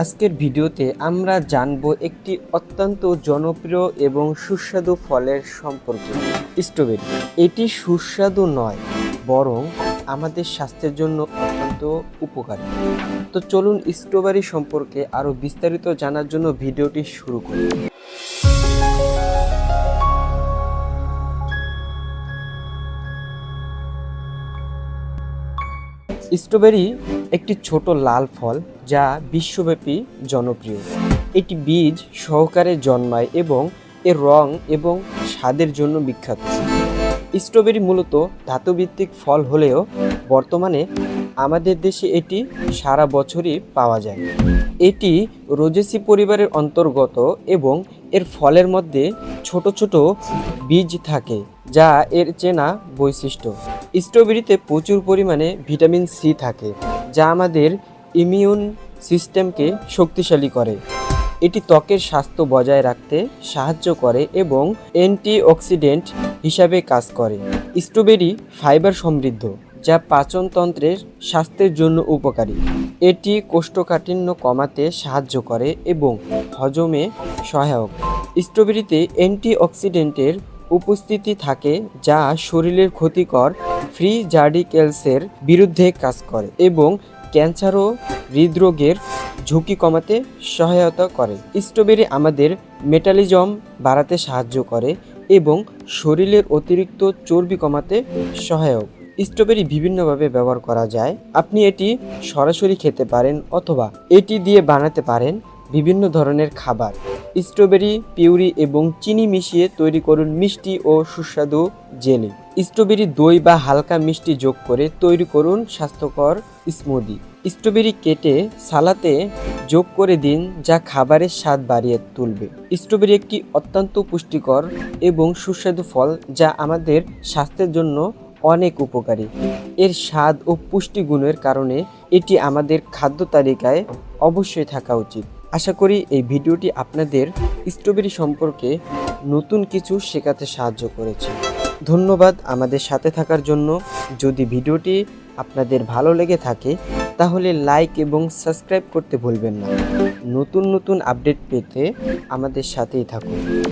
আজকের ভিডিওতে আমরা জানব একটি অত্যন্ত জনপ্রিয় এবং সুস্বাদু ফলের সম্পর্কে। স্ট্রবেরি। এটি সুস্বাদু নয়, বরং আমাদের স্বাস্থ্যের জন্য অত্যন্ত উপকারী। তো চলুন স্ট্রবেরি সম্পর্কে আরও বিস্তারিত জানার জন্য ভিডিওটি শুরু করি। স্ট্রবেরি একটি ছোট লাল ফল যা বিশ্বব্যাপী জনপ্রিয়। এটি বীজ সহকারে জন্মায় এবং এর রং এবং স্বাদের জন্য বিখ্যাত। স্ট্রবেরি মূলত ধাতুভিত্তিক ফল হলেও বর্তমানে আমাদের দেশে এটি সারা বছরই পাওয়া যায়। এটি রোজেসি পরিবারের অন্তর্গত এবং এর ফলের মধ্যে ছোট ছোট বীজ থাকে, যা এর চেনা বৈশিষ্ট্য। স্ট্রবেরিতে প্রচুর পরিমাণে ভিটামিন সি থাকে, যা আমাদের ইমিউন সিস্টেমকে শক্তিশালী করে। এটি ত্বকের স্বাস্থ্য বজায় রাখতে সাহায্য করে এবং অ্যান্টিঅক্সিডেন্ট হিসাবে কাজ করে। স্ট্রবেরি ফাইবার সমৃদ্ধ। যা পাচনতন্ত্রের স্বাস্থ্যের জন্য উপকারী। এটি কোষ্ঠকাঠিন্য কমাতে সাহায্য করে এবং হজমে সহায়ক। স্ট্রবেরিতে অ্যান্টিঅক্সিডেন্টের উপস্থিতি থাকে যা শরীরের ক্ষতিকর ফ্রি জার্ডিকেলসের বিরুদ্ধে কাজ করে এবং ক্যান্সার ও হৃদরোগের ঝুঁকি কমাতে সহায়তা করে। স্ট্রবেরি আমাদের মেটালিজম বাড়াতে সাহায্য করে এবং শরীরের অতিরিক্ত চর্বি কমাতে সহায়ক। স্ট্রবেরি বিভিন্নভাবে ব্যবহার করা যায়। আপনি এটি সরাসরি খেতে পারেন অথবা এটি দিয়ে বানাতে পারেন বিভিন্ন ধরনের খাবার। স্ট্রবেরি, পিউরি এবং চিনি মিশিয়ে তৈরি করুন মিষ্টি ও সুস্বাদু জেলি। স্ট্রবেরি দই বা হালকা মিষ্টি যোগ করে তৈরি করুন স্বাস্থ্যকর স্মুদি। স্ট্রবেরি কেটে সালাতে যোগ করে দিন, যা খাবারের স্বাদ বাড়িয়ে তুলবে। স্ট্রবেরি একটি অত্যন্ত পুষ্টিকর এবং সুস্বাদু ফল, যা আমাদের স্বাস্থ্যের জন্য অনেক উপকারী। এর স্বাদ ও পুষ্টিগুণের কারণে এটি আমাদের খাদ্য তালিকায় অবশ্যই থাকা উচিত। আশা করি এই ভিডিওটি আপনাদের স্ট্রবেরি সম্পর্কে নতুন কিছু শেখাতে সাহায্য করেছে। ধন্যবাদ আমাদের সাথে থাকার জন্য। যদি ভিডিওটি আপনাদের ভালো লেগে থাকে, তাহলে লাইক এবং সাবস্ক্রাইব করতে ভুলবেন না। নতুন নতুন আপডেট পেতে আমাদের সাথেই থাকুন।